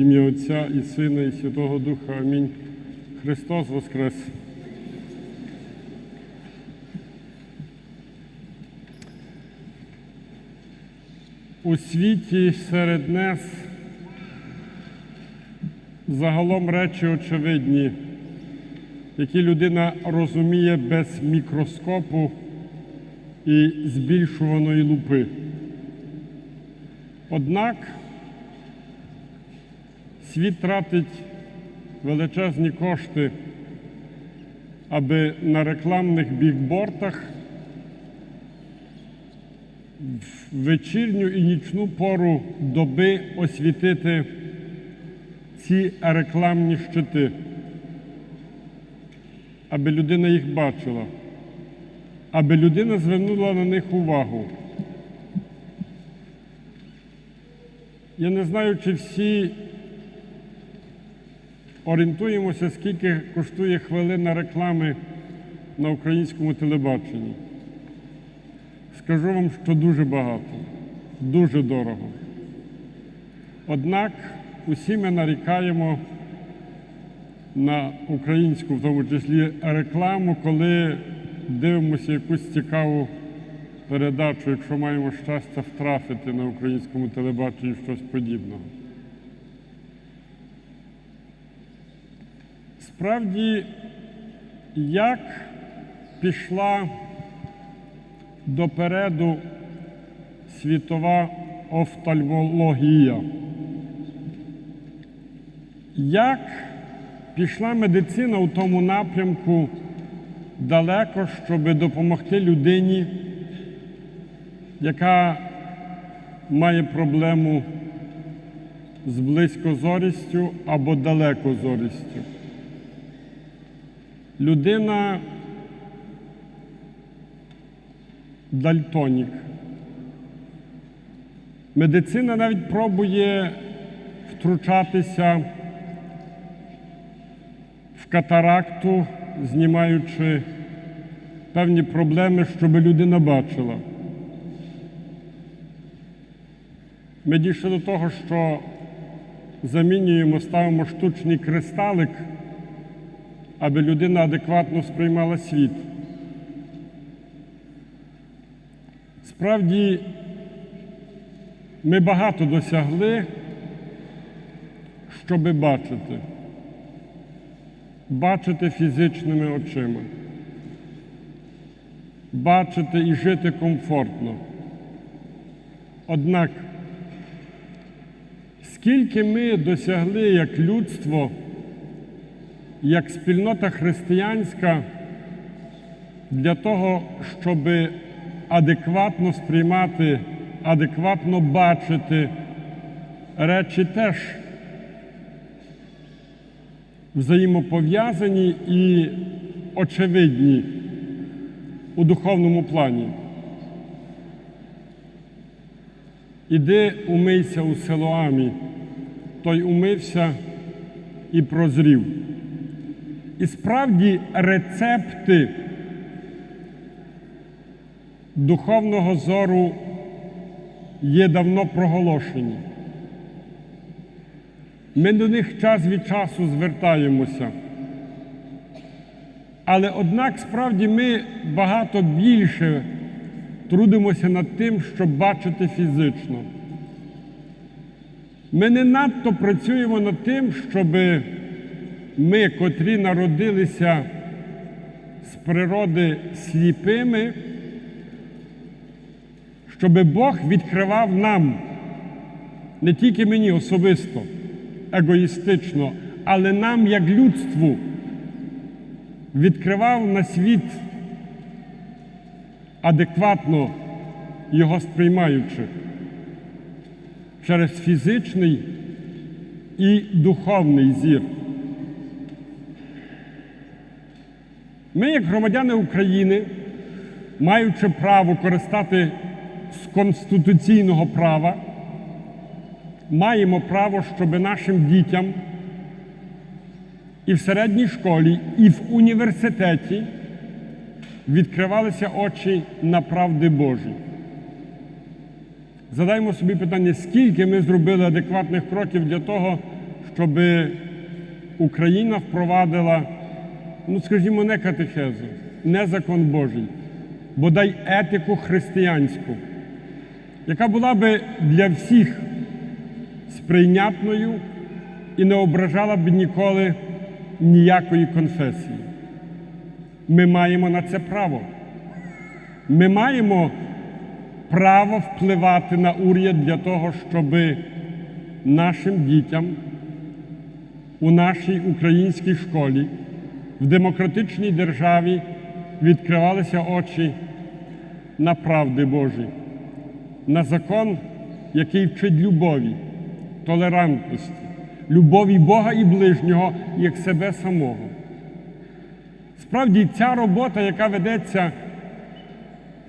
Ім'я Отця і Сина, і Святого Духа. Амінь. Христос Воскрес! У світі серед нас загалом речі очевидні, які людина розуміє без мікроскопу і збільшуваної лупи. Однак світ тратить величезні кошти, аби на рекламних бікбортах в вечірню і нічну пору доби освітити ці рекламні щити, аби людина їх бачила, аби людина звернула на них увагу. Я не знаю, чи всі орієнтуємося, скільки коштує хвилина реклами на українському телебаченні. Скажу вам, що дуже багато, дуже дорого. Однак усі ми нарікаємо на українську, в тому числі рекламу, коли дивимося якусь цікаву передачу, якщо маємо щастя втрафити на українському телебаченні щось подібного. Справді, як пішла допереду світова офтальмологія. Як пішла медицина у тому напрямку далеко, щоб допомогти людині, яка має проблему з близькозорістю або далекозорістю. Людина дальтонік. Медицина навіть пробує втручатися в катаракту, знімаючи певні проблеми, щоб людина бачила. Ми дійшли до того, що замінюємо, ставимо штучний кристалик, аби людина адекватно сприймала світ. Справді, ми багато досягли, щоби бачити, бачити фізичними очима, бачити і жити комфортно. Однак, скільки ми досягли як людство, як спільнота християнська для того, щоби адекватно сприймати, адекватно бачити речі теж взаємопов'язані і очевидні у духовному плані. Іди умийся у Силоамі, той умився і прозрів. І справді рецепти духовного зору є давно проголошені. Ми до них час від часу звертаємося. Але однак справді ми багато більше трудимося над тим, щоб бачити фізично. Ми не надто працюємо над тим, щоб ми, котрі народилися з природи сліпими, щоб Бог відкривав нам, не тільки мені особисто, егоїстично, але нам, як людству, відкривав на світ адекватно його сприймаючи через фізичний і духовний зір. Ми, як громадяни України, маючи право користати з конституційного права, маємо право, щоб нашим дітям і в середній школі, і в університеті відкривалися очі на правди Божі. Задаймо собі питання, скільки ми зробили адекватних кроків для того, щоб Україна впровадила, ну скажімо, не катехезу, не закон Божий, бодай етику християнську, яка була би для всіх сприйнятною і не ображала б ніколи ніякої конфесії. Ми маємо на це право. Ми маємо право впливати на уряд для того, щоб нашим дітям у нашій українській школі в демократичній державі відкривалися очі на правди Божі, на закон, який вчить любові, толерантності, любові Бога і ближнього як себе самого. Справді, ця робота, яка ведеться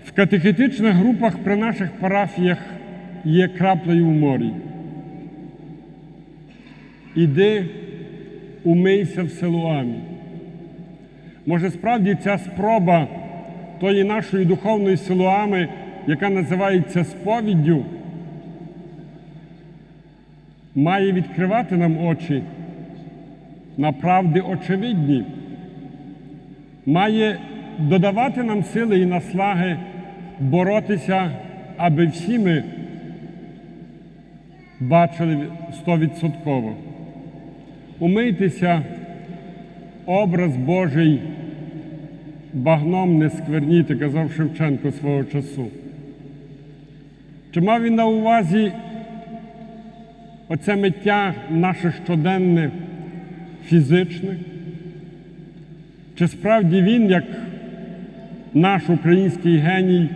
в катехетичних групах при наших парафіях, є краплею в морі. Іди, умийся в Силуамі. Може, справді ця спроба тої нашої духовної силуами, яка називається сповіддю, має відкривати нам очі на правди очевидні, має додавати нам сили і наслаги боротися, аби всі ми бачили стовідсотково. Умийтеся, образ Божий багном не скверніти, казав Шевченко свого часу. Чи мав він на увазі оце миття наше щоденне, фізичне? Чи справді він, як наш український геній,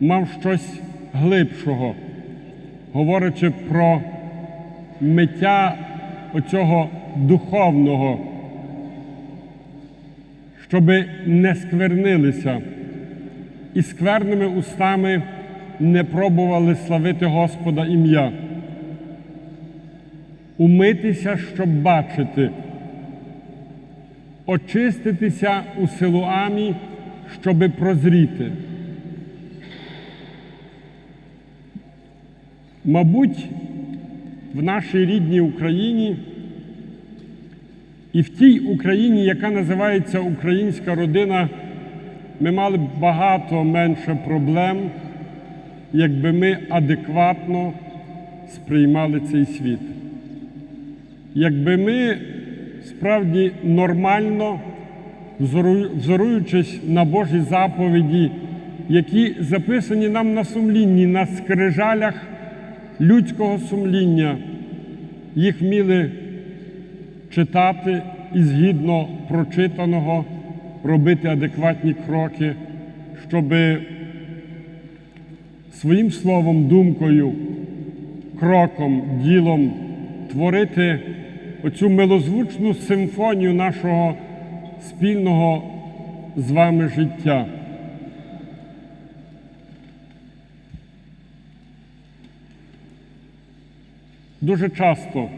мав щось глибшого, говорячи про миття оцього духовного, щоби не сквернилися і скверними устами не пробували славити Господа ім'я. Умитися, щоб бачити, очиститися у силуамі, щоби прозріти. Мабуть, в нашій рідній Україні і в тій Україні, яка називається Українська родина, ми мали б багато менше проблем, якби ми адекватно сприймали цей світ. Якби ми справді нормально, взоруючись на Божі заповіді, які записані нам на сумлінні, на скрижалях людського сумління, їх вміли читати і згідно прочитаного робити адекватні кроки, щоб своїм словом, думкою, кроком, ділом творити оцю милозвучну симфонію нашого спільного з вами життя. Дуже часто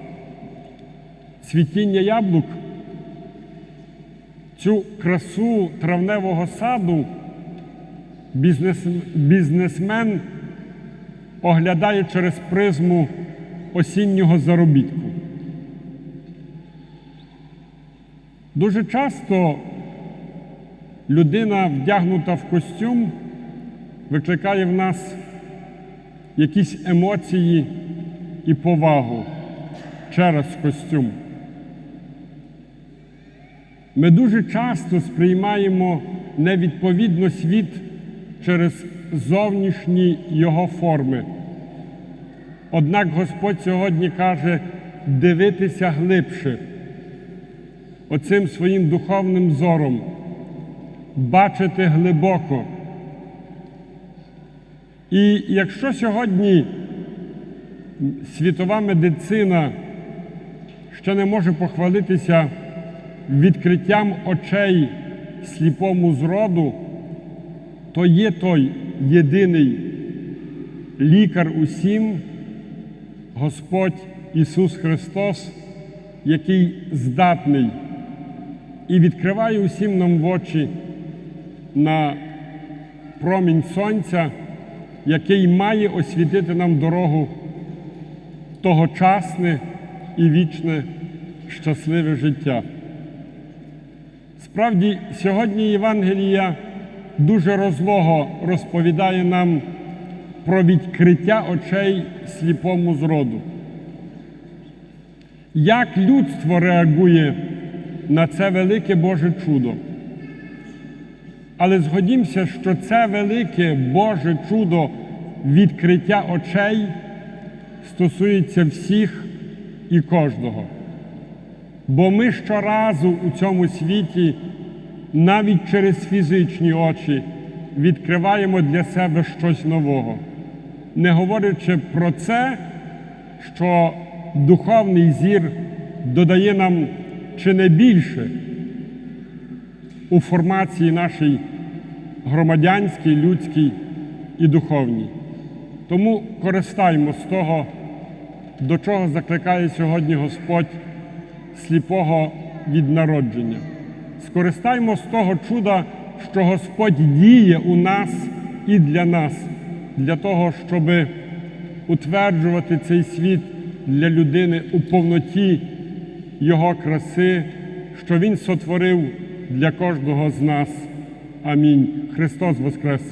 цвітіння яблук, цю красу травневого саду бізнес, бізнесмен оглядає через призму осіннього заробітку. Дуже часто людина, вдягнута в костюм, викликає в нас якісь емоції і повагу через костюм. Ми дуже часто сприймаємо невідповідно світ через зовнішні його форми. Однак Господь сьогодні каже дивитися глибше, оцим своїм духовним зором, бачити глибоко. І якщо сьогодні світова медицина ще не може похвалитися відкриттям очей сліпому зроду, то є той єдиний лікар усім, Господь Ісус Христос, який здатний і відкриває усім нам в очі на промінь сонця, який має освітити нам дорогу тогочасне і вічне щасливе життя. Справді, сьогодні Євангелія дуже розлого розповідає нам про відкриття очей сліпому зроду. Як людство реагує на це велике Боже чудо? Але згодімося, що це велике Боже чудо відкриття очей стосується всіх і кожного. Бо ми щоразу у цьому світі, навіть через фізичні очі, відкриваємо для себе щось нового, не говорячи про це, що духовний зір додає нам чи не більше у формації нашій громадянській, людській і духовній. Тому користаємо з того, до чого закликає сьогодні Господь сліпого від народження. Скористаймо з того чуда, що Господь діє у нас і для нас, для того, щоб утверджувати цей світ для людини у повноті Його краси, що Він сотворив для кожного з нас. Амінь. Христос Воскрес!